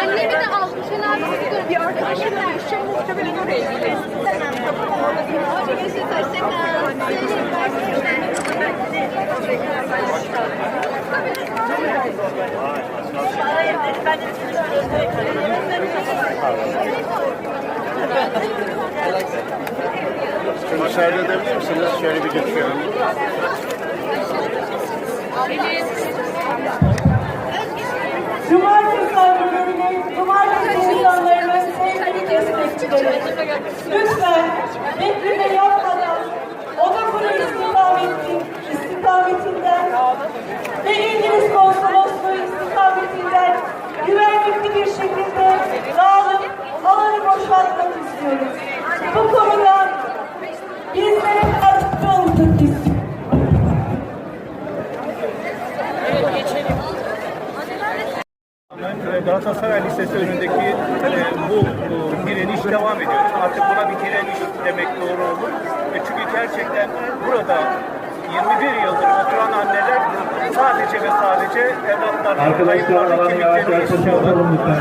Annemi de al. Sen abi dur. Bir arkadaşım var. Şu muhtemelen oraya gidiyor. Müsaade edebilir misiniz? Şöyle bir geçiyorum. Cumartesi örgülerinin, cumartesi insanlarının sevgili destekçileri. Lütfen bekleme boşaltmak istiyoruz. Bu konuda bizlere katkı istiyoruz. Ben e, Galatasaray Lisesi önündeki e, bu e, direniş devam ediyor. Artık buna bir direniş demek doğru olur. E, çünkü gerçekten burada 21 yıldır oturan anneler sadece ve sadece alanı yavaş kimliklerini istiyorlar.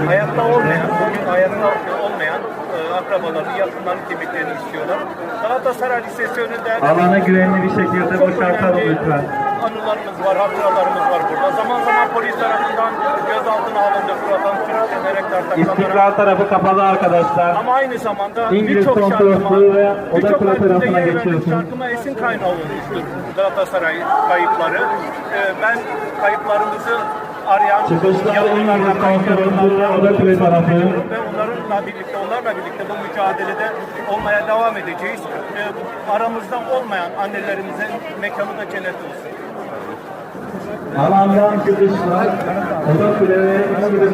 Hayatta olmayan, bugün hayatta olmayan e, akrabalarını, yakınlarının kimliklerini istiyorlar. Galatasaray Lisesi önünde Alana güvenli bir şekilde boşaltalım lütfen. Anılarımız var, hatıralarımız var burada. Zaman zaman polis tarafından gözaltına alındı, buradan sürüklenerek tartaklanarak. İstiklal tarafı kapalı arkadaşlar. Ama aynı zamanda İngiliz birçok şarkıma, birçok albümde yer verdiğim şarkıma esin kaynağı olmuştur Galatasaray kayıpları. Ee, ben kayıplarımızı arayan Çıkışta yalınlarla İngiliz kayıplarla konsolosluğu ve oda kuru tarafı. ve onlarla birlikte, onlarla birlikte bu mücadelede olmaya devam edeceğiz. Ee, aramızdan olmayan annelerimize mekanı da cennet olsun. Alandan çıkışlar. Oda kule ve İngiliz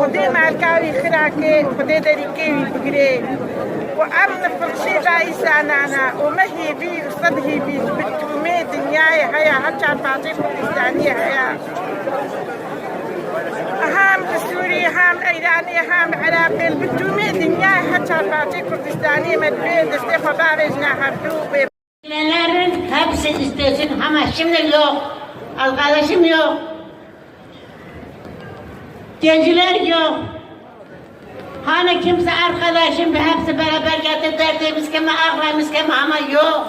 خدي مع الكاوي خراكي خدي دريكي بقري وأمن فلشي رئيس أنا أنا وما هي بي وصد هي بي بتومي دنياي هيا حتى بعطي إيراني هام عراقي بتومي دنياي حتى بعطي كردستانية مدبين دستي خبارجنا حبدو Ailelerin hepsi istesin ama şimdi yok. Arkadaşım yok. Gençler yok. Hani kimse arkadaşım ve hepsi beraber geldi derdiğimiz gibi ağlayımız gibi ama yok.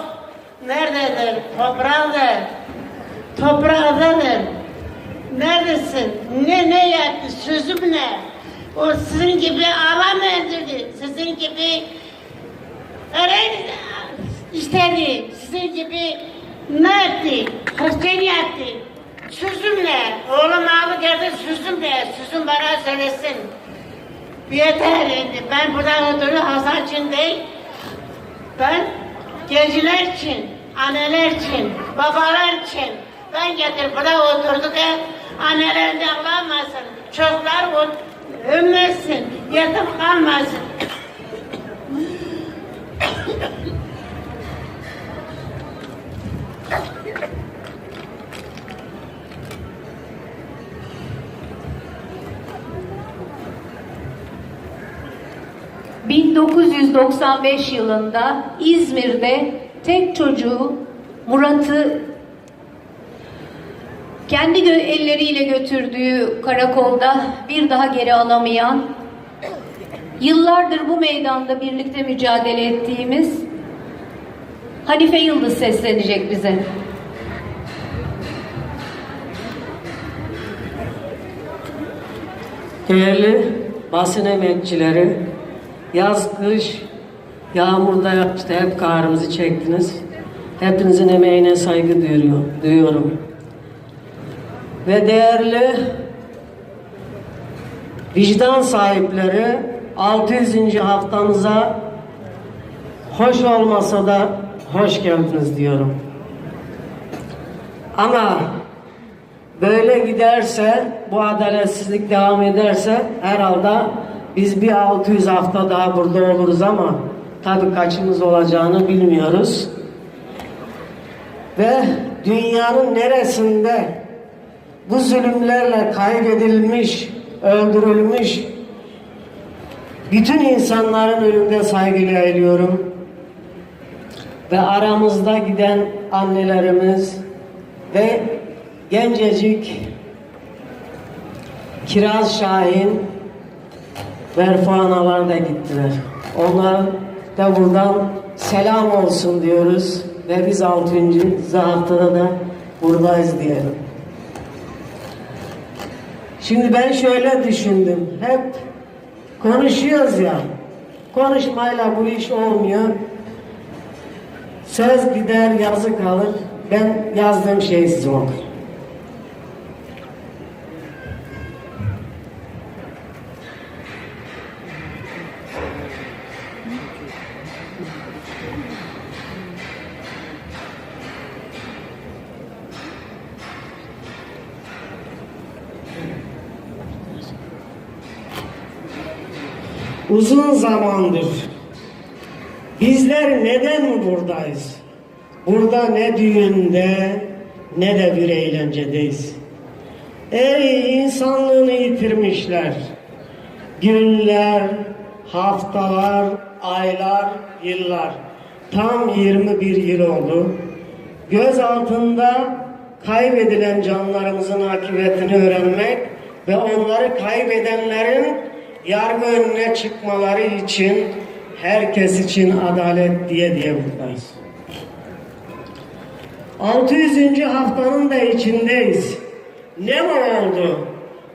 Nerededir? Toprağıdır. Toprağıdadır. Neredesin? Ne ne yaptı? Sözüm ne? O sizin gibi ağlam öldürdü. Sizin gibi Öyle istedi. Sizin gibi ne etti? Hristiyan yaptı. Sözüm ne? Oğlum abi geldi sözüm ne? Sözüm bana söylesin. Yeter indi. Ben burada oturuyorum Hasan için değil. Ben gençler için, anneler için, babalar için. Ben getir burada oturduk ya. Anneler de ağlamasın. Çocuklar ölmesin. Yetim kalmasın. ...1995 yılında İzmir'de tek çocuğu Murat'ı kendi gö- elleriyle götürdüğü karakolda bir daha geri alamayan, yıllardır bu meydanda birlikte mücadele ettiğimiz Hanife Yıldız seslenecek bize. Değerli basın emekçileri, yaz kış, yağmurda işte hep kahrımızı çektiniz. Hepinizin emeğine saygı duyuyor, duyuyorum. Ve değerli vicdan sahipleri 600. haftamıza hoş olmasa da hoş geldiniz diyorum. Ama böyle giderse, bu adaletsizlik devam ederse herhalde biz bir 600 hafta daha burada oluruz ama tabii kaçımız olacağını bilmiyoruz. Ve dünyanın neresinde bu zulümlerle kaybedilmiş, öldürülmüş bütün insanların önünde saygıyla eğiliyorum. ve aramızda giden annelerimiz ve gencecik Kiraz Şahin Berfu analar da gittiler. Onlar da buradan selam olsun diyoruz ve biz 6. haftada da buradayız diyelim. Şimdi ben şöyle düşündüm. Hep konuşuyoruz ya. Konuşmayla bu iş olmuyor. Söz gider, yazı kalır. Ben yazdığım şeyi size okuyayım. Uzun zamandır bizler neden buradayız? Burada ne düğünde ne de bir eğlencedeyiz. Ey insanlığını yitirmişler. Günler, haftalar, aylar, yıllar. Tam 21 yıl oldu. Göz altında kaybedilen canlarımızın akıbetini öğrenmek ve onları kaybedenlerin yargı önüne çıkmaları için herkes için adalet diye diye buradayız. 600. haftanın da içindeyiz. Ne oldu?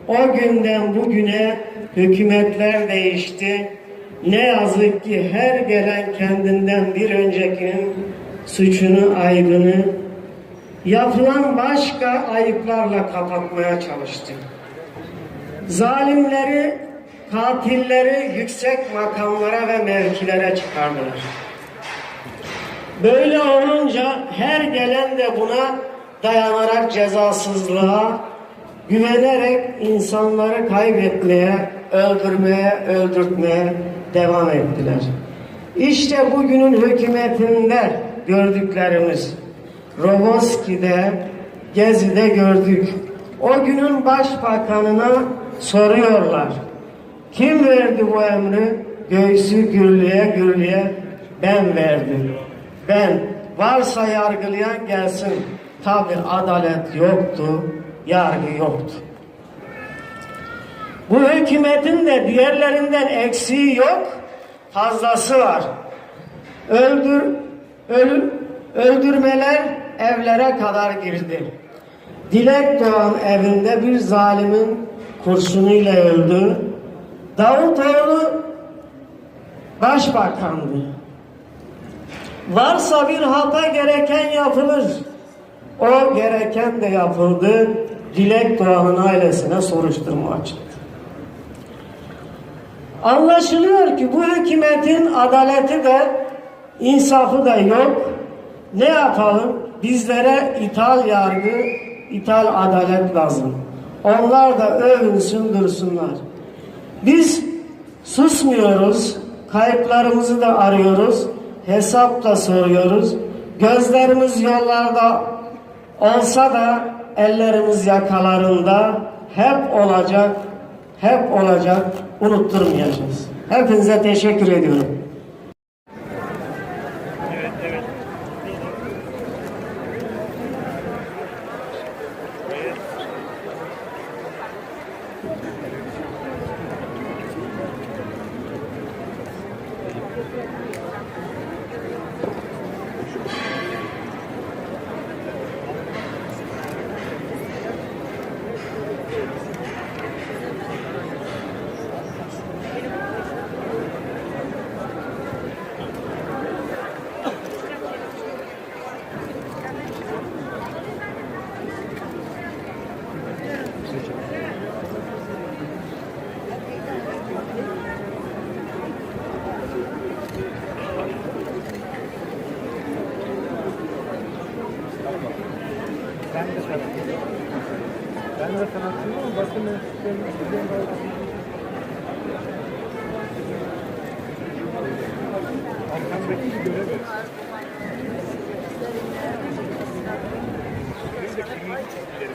O günden bugüne hükümetler değişti. Ne yazık ki her gelen kendinden bir öncekinin suçunu, aybını yapılan başka ayıplarla kapatmaya çalıştı. Zalimleri, katilleri yüksek makamlara ve mevkilere çıkardılar. Böyle olunca her gelen de buna dayanarak cezasızlığa, güvenerek insanları kaybetmeye, öldürmeye, öldürtmeye devam ettiler. İşte bugünün hükümetinde gördüklerimiz, Roboski'de, Gezi'de gördük. O günün başbakanına soruyorlar. Kim verdi bu emri? Göğsü gürlüye gürlüye ben verdim. Ben varsa yargılayan gelsin. Tabi adalet yoktu, yargı yoktu. Bu hükümetin de diğerlerinden eksiği yok, fazlası var. Öldür, ölü, öldürmeler evlere kadar girdi. Dilek Doğan evinde bir zalimin kurşunuyla öldü. Davutoğlu başbakandı. Varsa bir hata gereken yapılır. O gereken de yapıldı. Dilek Doğan'ın ailesine soruşturma açıldı. Anlaşılıyor ki bu hükümetin adaleti de insafı da yok. Ne yapalım? Bizlere ithal yargı, ithal adalet lazım. Onlar da övünsün dursunlar. Biz susmuyoruz. Kayıplarımızı da arıyoruz. Hesap da soruyoruz. Gözlerimiz yollarda olsa da ellerimiz yakalarında hep olacak, hep olacak, unutturmayacağız. Hepinize teşekkür ediyorum. よかった。Ben de sanatçıyım ama başka mensuplarımın istediğim şey daha Arkamdaki göremez. Benim de kimliğim çok ileri